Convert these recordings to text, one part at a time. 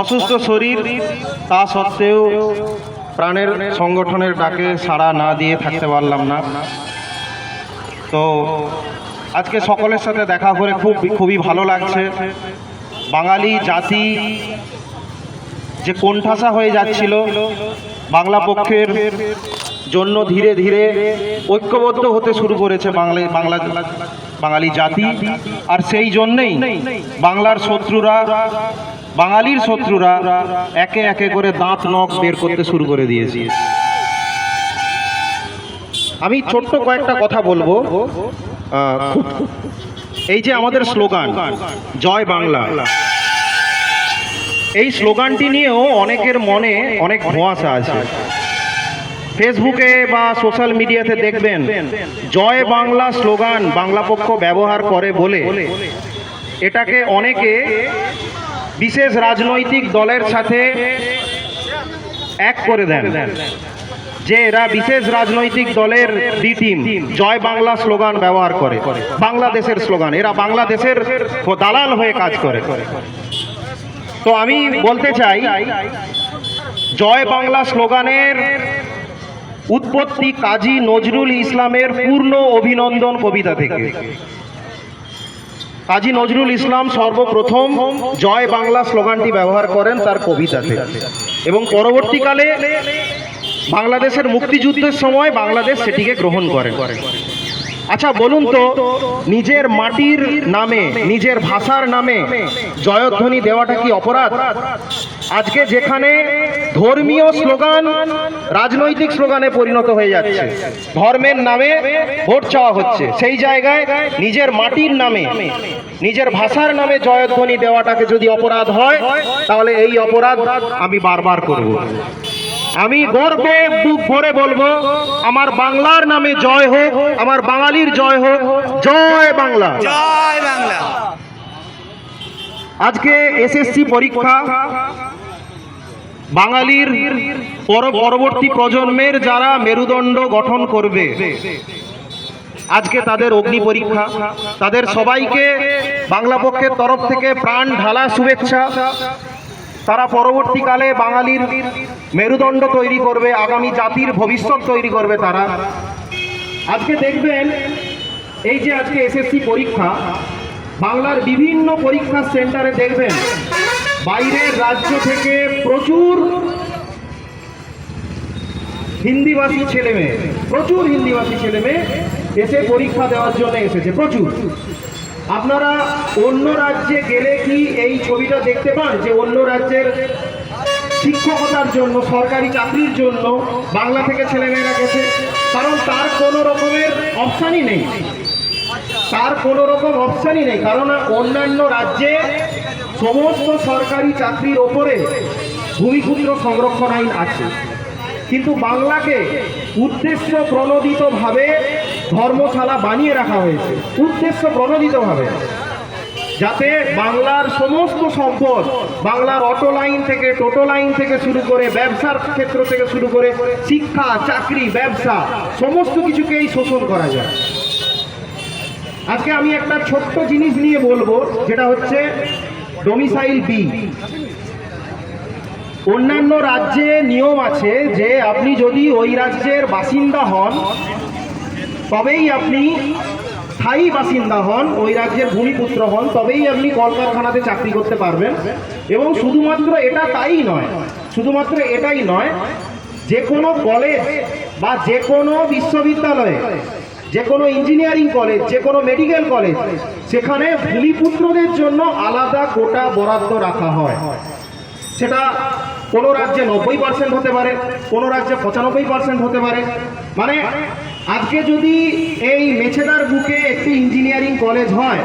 অসুস্থ শরীর, তা সত্ত্বেও প্রাণের সংগঠনের ডাকে সাড়া না দিয়ে থাকতে পারলাম না। তো আজকে সকলের সাথে দেখা করে খুব, খুবই ভালো লাগছে। বাঙালি জাতি যে কোণঠাসা হয়ে যাচ্ছিল, বাংলা পক্ষের জন্য ধীরে ধীরে ঐক্যবদ্ধ হতে শুরু করেছে বাংলা বাংলা, বাঙালি জাতি। আর সেই জন্যেই বাংলার শত্রুরা, বাঙালির শত্রুরা একে একে করে দাঁত, নখ বের করতে শুরু করে দিয়েছে। আমি ছোট্ট কয়েকটা কথা বলব। এই যে আমাদের স্লোগান, জয় বাংলা। এই স্লোগানটি নিয়েও অনেকের মনে অনেক ধোঁয়াশা আছে। ফেসবুকে বা সোশ্যাল মিডিয়াতে দেখবেন, জয় বাংলা স্লোগান বাংলা পক্ষ ব্যবহার করে বলে। এটাকে অনেকে বিশেষ রাজনৈতিক দলের সাথে এক করে দেন, যে এরা বিশেষ রাজনৈতিক দলের বি টিম, জয় বাংলা স্লোগান ব্যবহার করে। বাংলাদেশের স্লোগান, এরা বাংলাদেশের দালাল হয়ে কাজ করে। তো আমি বলতে চাই, জয় বাংলা স্লোগানের উৎপত্তি কাজী নজরুল ইসলামের পূর্ণ অভিনন্দন কবিতা থেকে। কাজী নজরুল ইসলাম সর্বপ্রথম জয় বাংলা স্লোগানটি ব্যবহার করেন তার কবিতাতে এবং পরবর্তীকালে বাংলাদেশের মুক্তিযুদ্ধের সময় বাংলাদেশ সেটিকে গ্রহণ করে আচ্ছা বলুন তো, নিজের মাটির নামে, নিজের ভাষার নামে জয়ধ্বনি দেওয়াটা কি অপরাধ? আজকে যেখানে ধর্মীয় স্লোগান, রাজনৈতিক স্লোগানে পরিণত হয়ে যাচ্ছে, ধর্মের নামে ভোট চাওয়া হচ্ছে, সেই জায়গায় নিজের মাটির নামে, নিজের ভাষার নামে জয়ধ্বনি দেওয়াটাকে যদি অপরাধ হয়, তাহলে এই অপরাধ আমি বারবার করব। আমি গর্বে বুক ভরে বলব আমার বাংলার নামে জয় হোক আমার বাঙালির জয় হোক জয় বাংলা। জয় বাংলা। আজকে এসএসসি পরীক্ষা বাঙালির পর- পরবর্তী প্রজন্মের যারা মেরুদণ্ড গঠন করবে আজকে তাদের অগ্নি পরীক্ষা তাদের সবাইকে বাংলা পক্ষের তরফ থেকে প্রাণ ঢালা শুভেচ্ছা। তারা পরবর্তীকালে বাঙালির মেরুদণ্ড তৈরি করবে, আগামী জাতির ভবিষ্যৎ তৈরি করবে তারা। আজকে দেখবেন, এই যে আজকে এসএসসি পরীক্ষা, বাংলার বিভিন্ন পরীক্ষা সেন্টারে দেখবেন, বাইরের রাজ্য থেকে প্রচুর হিন্দিভাষী ছেলে মেয়ে প্রচুর হিন্দিভাষী ছেলে মেয়ে এসে পরীক্ষা দেওয়ার জন্য এসেছে, প্রচুর। আপনারা অন্য রাজ্যে গেলে কি এই ছবিটা দেখতে পান, যে অন্য রাজ্যের শিক্ষকতার জন্য, সরকারি চাকরির জন্য বাংলা থেকে ছেলেমেয়েরা গেছে। কারণ তার কোনো রকমের অপশানই নেই। তার কোনো রকম অপশানই নেই। কারণ অন্যান্য রাজ্যে সমস্ত সরকারি চাকরির ওপরে ভূমিপুত্র সংরক্ষণ আইন আছে। কিন্তু বাংলাকে উদ্দেশ্য প্রণোদিতভাবে ধর্মশালা বানিয়ে রাখা হয়েছে। উদ্দেশ্য প্রণোদিতভাবে। যাতে বাংলার সমস্ত সম্পদ, বাংলার অটো লাইন থেকে টোটো লাইন থেকে শুরু করে, ব্যবসার ক্ষেত্র থেকে শুরু করে, শিক্ষা, চাকরি, ব্যবসা, সমস্ত কিছুকেই শোষণ করা যায়। আজকে আমি একটা ছোট্ট জিনিস নিয়ে বলব, যেটা হচ্ছে ডোমিসাইল বি অন্যান্য রাজ্যে নিয়ম আছে যে আপনি যদি ওই রাজ্যের বাসিন্দা হন, তবেই আপনি স্থায়ী বাসিন্দা হন, ওই রাজ্যের ভূমিপুত্র হন, তবেই আপনি কলকারখানাতে চাকরি করতে পারবেন। এবং শুধুমাত্র এটা তাই নয়, শুধুমাত্র এটাই নয়, যে কোনো কলেজ বা যে কোনো বিশ্ববিদ্যালয়ে, যে কোনো ইঞ্জিনিয়ারিং কলেজ যে কোনো মেডিকেল কলেজ সেখানে ভূমিপুত্রদের জন্য আলাদা কোটা বরাদ্দ রাখা হয়। সেটা কোনো রাজ্যে নব্বই পার্সেন্ট হতে পারে, কোনো রাজ্যে পঁচানব্বই পার্সেন্ট হতে পারে। মানে আজকে যদি এই মেছেদার বুকে একটি ইঞ্জিনিয়ারিং কলেজ হয়,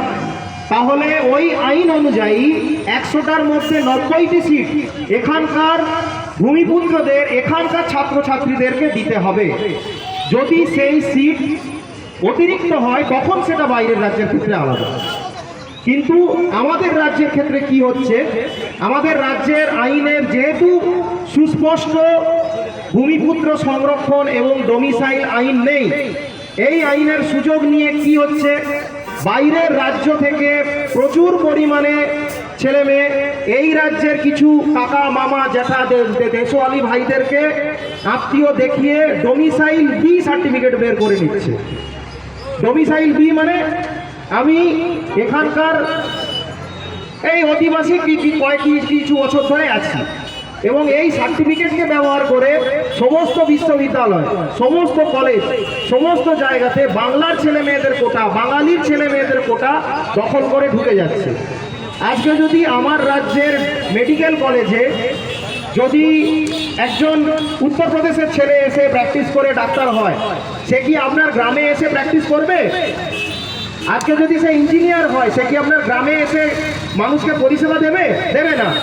তাহলে ওই আইন অনুযায়ী একশোটার মধ্যে নব্বইটি সিট এখানকার ভূমিপুত্রদের, এখানকার ছাত্রছাত্রীদেরকে দিতে হবে। যদি সেই সিট অতিরিক্ত হয়, তখন সেটা বাইরের রাজ্যের ক্ষেত্রে আলাদা। কিন্তু আমাদের রাজ্যের ক্ষেত্রে কি হচ্ছে? আমাদের রাজ্যের আইনের যেহেতু সুস্পষ্ট ভূমিপুত্র সংরক্ষণ এবং ডোমিসাইল আইন নেই। এই আইনের সুযোগ নিয়ে কি হচ্ছে? বাইরের রাজ্য থেকে প্রচুর পরিমাণে ছেলে মেয়ে এই রাজ্যের কিছু কাকা, মামা, জ্যাঠা দেশওয়ালি ভাইদেরকে আত্মীয় দেখিয়ে ডোমিসাইল বি সার্টিফিকেট বের করে নিচ্ছে। ডোমিসাইল বি মানে আমি এখানকার এই অধিবাসী কি কি, কয়েক কিছু বছর ধরে আছি। এবং এই সার্টিফিকেটকে ব্যবহার করে সমস্ত বিশ্ববিদ্যালয়, সমস্ত কলেজ, সমস্ত জায়গাতে বাংলার ছেলে মেয়েদের কোটা, বাঙালির ছেলে মেয়েদের কোটা দখল করে ঢুকে যাচ্ছে। আজকে যদি আমার রাজ্যের মেডিকেল কলেজে যদি একজন উত্তরপ্রদেশের ছেলে এসে প্র্যাকটিস করে ডাক্তার হয়, সে কি আপনার গ্রামে এসে প্র্যাকটিস করবে? আজকে যদি সে ইঞ্জিনিয়ার হয়, সে কি আপনার গ্রামে এসে মানুষকে পরিষেবা দেবে? দেবে না।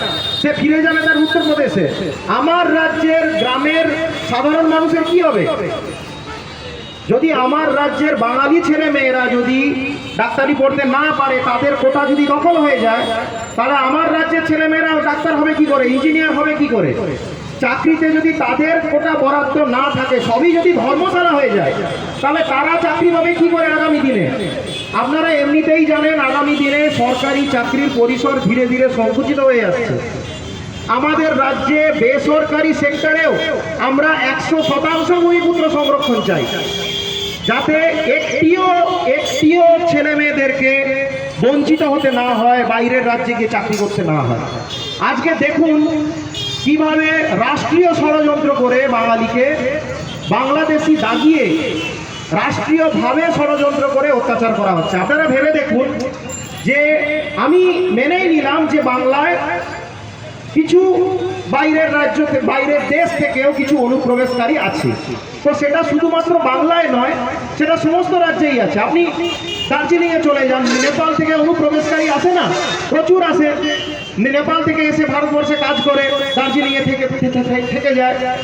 সে ফিরে যাবে তার উত্তরপ্রদেশে। আমার রাজ্যের গ্রামের সাধারণ মানুষের কি হবে? যদি আমার রাজ্যের বাঙালি ছেলে মেয়েরা যদি ডাক্তারি পড়তে না পারে, তাদের কোটা যদি দখল হয়ে যায়, তাহলে আমার রাজ্যের ছেলে মেয়েরা ডাক্তার হবে কি করে? ইঞ্জিনিয়ার হবে কি করে? চাকরিতে যদি তাদের কোটা বরাদ্দ না থাকে, সবই যদি ধর্মশালা হয়ে যায়, তাহলে তারা চাকরি পাবে কি করে আগামী দিনে? আপনারা এমনিতেই জানেন, আগামী দিনে সরকারি চাকরির পরিসর ধীরে ধীরে সংকুচিত হয়ে যাচ্ছে। আমাদের রাজ্যে বেসরকারি সেক্টরেও আমরা একশো শতাংশ ভূমিপুত্র সংরক্ষণ চাই। যাতে একটিও একটিও ছেলে মেয়েদেরকে বঞ্চিত হতে না হয়, বাইরের রাজ্যে গিয়ে চাকরি করতে না হয়। আজকে দেখুন কীভাবে রাষ্ট্রীয় ষড়যন্ত্র করে বাঙালিকে বাংলাদেশি দাগিয়ে রাষ্ট্রীয়ভাবে ষড়যন্ত্র করে অত্যাচার করা হচ্ছে? আপনারা ভেবে দেখুন যে আমি মেনেই নিলাম যে বাংলায় কিছু বাইরের রাজ্য বাইরের দেশ থেকেও কিছু অনুপ্রবেশকারী আছে। তো সেটা শুধুমাত্র বাংলায় নয়, সেটা সমস্ত রাজ্যেই আছে। আপনি দার্জিলিংয়ে চলে যান, নেপাল থেকে অনুপ্রবেশকারী আসে না? প্রচুর আসে। নেপাল থেকে এসে ভারতবর্ষে কাজ করে দার্জিলিংয়ে থেকে থেকে- যায়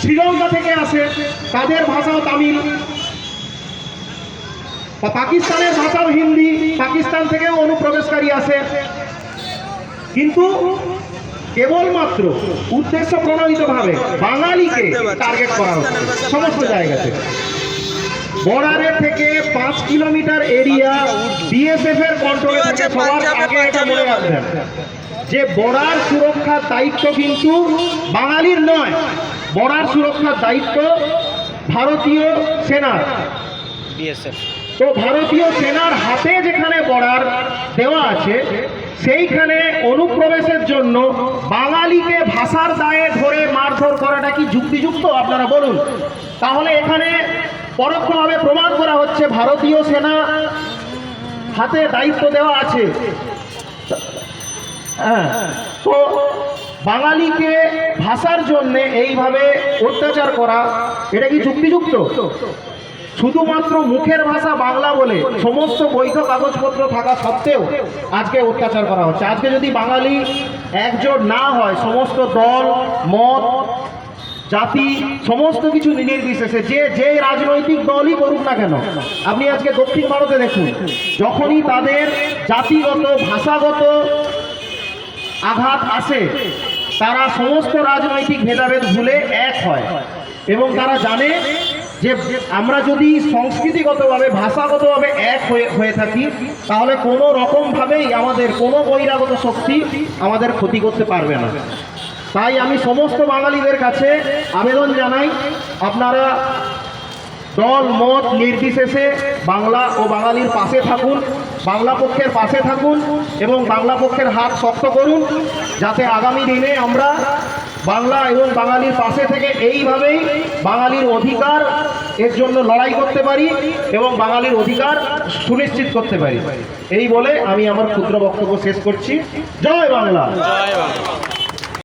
শ্রীলঙ্কা থেকে আসে তাদের ভাষাও তামিল। বা পাকিস্তানের ভাষাও হিন্দি পাকিস্তান থেকেও অনুপ্রবেশকারী আসে। কিন্তু কেবলমাত্র উদ্দেশ্য প্রণোদিতভাবে বাঙালিকে টার্গেট করা হচ্ছে সমস্ত জায়গাতে। বর্ডারের থেকে পাঁচ কিলোমিটার এরিয়া বিএসএফ এর কন্ট্রোলে থাকে সবার আগে এটা মনে রাখবেন। যে বর্ডার সুরক্ষার দায়িত্ব কিন্তু বাঙালির নয় বর্ডার সুরক্ষার দায়িত্ব ভারতীয় সেনার। বিএসএফ। তো ভারতীয় সেনার হাতে যেখানে বর্ডার দেওয়া আছে সেইখানে অনুপ্রবেশের জন্য বাঙালিকে ভাষার দায়ে ধরে মারধর করাটা কি যুক্তিযুক্ত? আপনারা বলুন। তাহলে এখানে পরোক্ষভাবে প্রমাণ করা হচ্ছে ভারতীয় সেনা হাতে দায়িত্ব দেওয়া আছে। হ্যাঁ তো বাঙালিকে ভাষার জন্য এইভাবে অত্যাচার করা, এটা কি যুক্তিযুক্ত? শুধুমাত্র মুখের ভাষা বাংলা বলে সমস্ত বৈধ কাগজপত্র থাকা সত্ত্বেও আজকে অত্যাচার করা হচ্ছে। আজকে যদি বাঙালি একজোট না হয়, সমস্ত দল, মত, জাতি, সমস্ত কিছু নির্বিশেষে, যে যে রাজনৈতিক দলই করুক না কেন, আপনি আজকে দক্ষিণ ভারতে দেখুন, যখনই তাদের জাতিগত, ভাষাগত আঘাত আসে, তারা সমস্ত রাজনৈতিক ভেদাভেদ ভুলে এক হয়। এবং তারা জানে যে আমরা যদি সংস্কৃতিগতভাবে, ভাষাগতভাবে এক হয়ে হয়ে থাকি, তাহলে কোনো রকমভাবেই আমাদের কোনো বহিরাগত শক্তি আমাদের ক্ষতি করতে পারবে না। তাই আমি সমস্ত বাঙালিদের কাছে আবেদন জানাই, আপনারা দল, মত নির্বিশেষে বাংলা ও বাঙালির পাশে থাকুন, বাংলা পক্ষের পাশে থাকুন এবং বাংলা পক্ষের হাত শক্ত করুন, যাতে আগামী দিনে আমরা বাংলা এবং বাঙালির পাশে থেকে এইভাবেই বাঙালির অধিকার এর জন্য লড়াই করতে পারি এবং বাঙালির অধিকার সুনিশ্চিত করতে পারি। এই বলে আমি আমার ক্ষুদ্র বক্তব্য শেষ করছি। জয় বাংলা! জয় বাংলা।